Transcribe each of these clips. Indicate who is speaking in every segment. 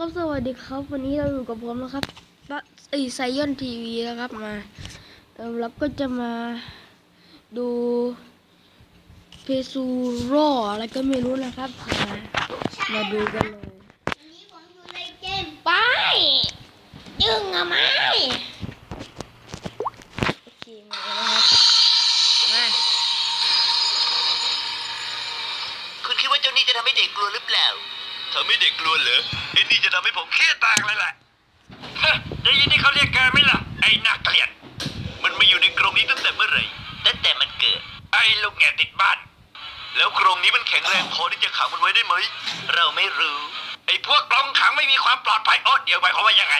Speaker 1: ครับสวัสดีครับวันนี้เราอยู่กับผมนะครับไอไซยอนทีวีนะครับมาเอ่อเราก็จะมาดูเพซูโรอะไรก็ไม่รู้นะครับมามาดูกันเลย
Speaker 2: วันนี้ผมอยู่ในเกม
Speaker 1: ไปยึงอะไม่โอเคมาแล้วครับมา
Speaker 3: คุณคิดว่าเจ้านี่จะทำให้เด็กกลัวหรือเปล่า ทำให้เด็กกลัวเหรอไอ้นี่จะทำให้ผมเครียดแตกเลยแหละฮะได้ยินที่เขาเรียกแกไหมล่ะ ไอ้น่าเกลียด มันมาอยู่ในกรงนี้ตั้งแต่เมื่อไหร่ตั้งแต่มันเกิด ไอ้ลูกแง่ติดบ้าน แล้วกรงนี้มันแข็งแรงพอที่จะขังมันไว้ได้ไหม เราไม่รู้ ไอ้พวกกรงขังไม่มีความปลอดภัยอ๋อเดี๋ยวหมายความว่ายังไง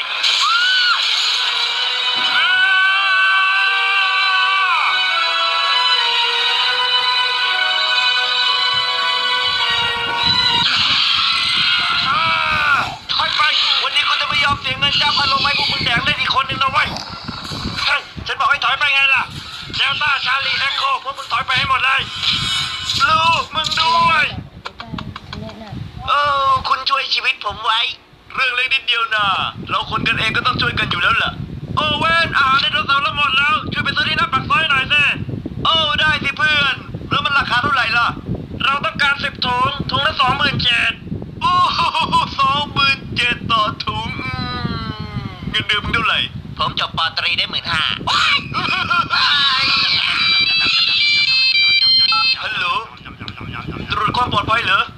Speaker 3: รื่องเล็กนิดเดียวนะเราคนกันเองก็ต้องช่วยกันอยู่แล้วล่ะ โอเวนอาหารในโทรศัพท์เราหมดแล้ว ช่วยไปซื้อที่หน้าปากซอยหน่อยสิโอ้ได้สิเพื่อน แล้วมันราคาเท่าไหร่ล่ะ เราต้องการสิบถุงถุงละสองหมื่นเจ็ดโอ้โหสองหมื่นเจ็ดต่อถุงอืมเงินเดือนมึงเท่าไหร่ ผมจบปตรีได้หมื่นห้าฮัลโหลตรวจความปลอดภัยเหรอได้โอ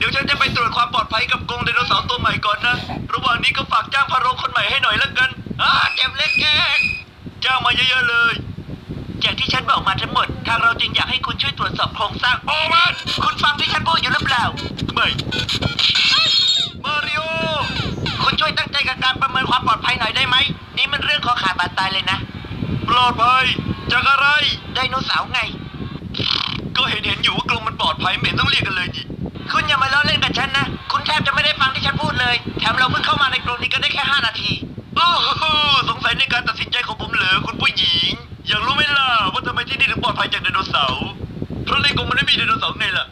Speaker 3: เคเพื่อนเดี๋ยวฉันจะไปตรวจความปลอดภัยกับกรงไดโนเสาร์ตัวใหม่ก่อนนะ ระหว่างนี้ก็ฝากจ้างพาโรงคนใหม่ให้หน่อยละกันอ่าเจ็บเล็กแกจ้างมาเยอะๆเลย จากที่ฉันบอกมาทั้งหมด ทางเราจึงอยากให้คุณช่วยตรวจสอบโครงสร้างโอ้มันคุณฟังที่ฉันพูดอยู่หรือเปล่า ไม่ มาริโอ คุณช่วยตั้งใจกับการประเมินความปลอดภัยหน่อยได้ไหม นี่มันเรื่องของขาดบาดตายเลยนะ ปลอดภัยจากอะไร ไดโนเสาร์ไง ก็เห็นเห็นอยู่ว่ากรงมันปลอดภัยไม่เห็นต้องเรียกกันเลยนี่ คุณอย่ามาล้อเล่นกับฉันนะ คุณแทบจะไม่ได้ฟังที่ฉันพูดเลย แถมเราเพิ่งเข้ามาในกรงนี้กันได้แค่ 5 นาที โอ้โหสงสัยในการตัดสินใจของผมเหลือคุณผู้หญิง อยากรู้ไหมล่ะว่าทำไมที่นี่ถึงปลอดภัยจากไดโนเสาร์ เพราะในกรงมันไม่มีไดโนเสาร์ไงล่ะ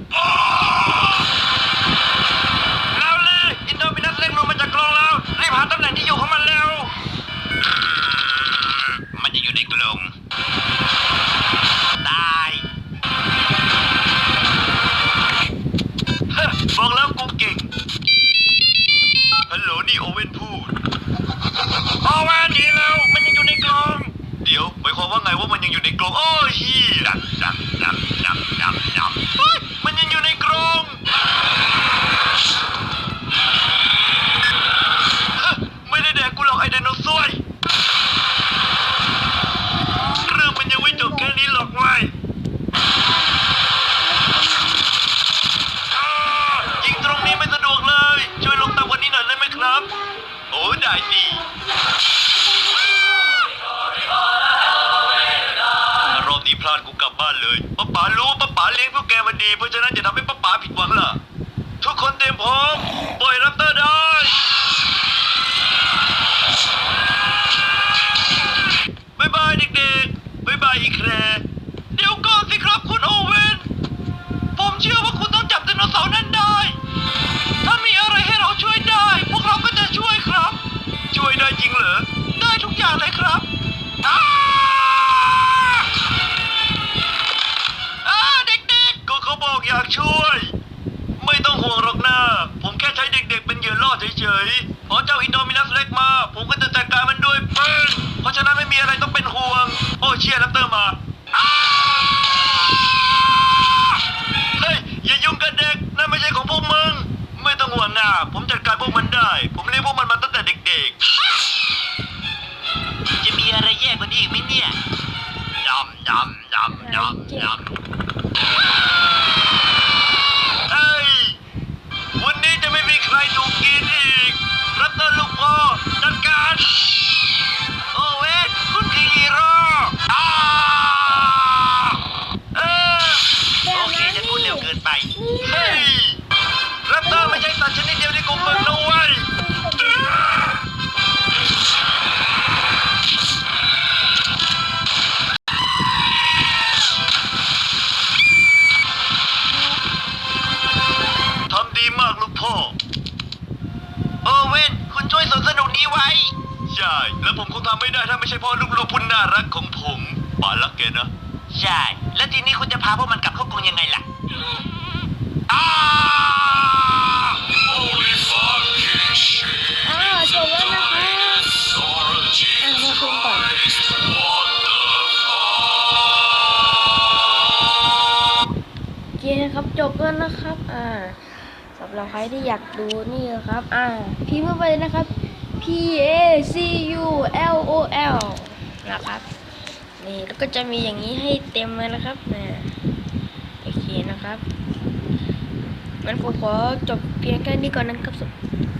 Speaker 3: บอกแล้วกูเก่ง ฮัลโหลนี่โอเว่นพูดโอเว่นหนีแล้ว มันยังอยู่ในกรง เดี๋ยวหมายความว่าไงว่ามันยังอยู่ในกรงโอ้ย ได้สิรอบนี้พลาดกูกลับบ้านเลยป้าป๋ารู้ป้าป๋าเลี้ยงพวกแกมาดี เพราะฉะนั้นจะทำให้ป้าป๋าผิดหวังล่ะ ทุกคนเตรียมพร้อมปล่อยรับเตอร์ได้บายบายเด็กๆบายบายอีกแคร์เดี๋ยวก่อนสิครับคุณโอเวนผมเชื่อว่าคุณต้องจับไดโนเสาร์นั้นได้ ถ้ามีอะไรให้เราช่วยได้ พวกเราก็จะช่วยครับ ช่วยได้จริงเหรอ พวกมึงนะวยทำดีมากลูกพ่อโอเวนคุณช่วยสนสนุกนี้ไว้ ใช่ แล้วผมคงทำไม่ได้ถ้าไม่ใช่พ่อลูกๆผู้น่ารักของผมป่าลักแกนะ ใช่ แล้วทีนี้คุณจะพาพวกมันกลับเข้ากรงยังไงล่ะอ้า
Speaker 1: จบแล้วนะครับ อ่าสำหรับใครที่อยากดูนี่ครับ อ่าพิมพ์เข้าไปเลยนะครับ P A C U L O L นะครับ นี่แล้วก็จะมีอย่างนี้ให้เต็มเลยนะครับนะโอเคนะครับงั้นผมขอจบเพียงแค่นี้ก่อนนะครับส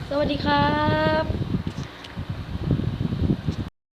Speaker 1: สวัสดีครับ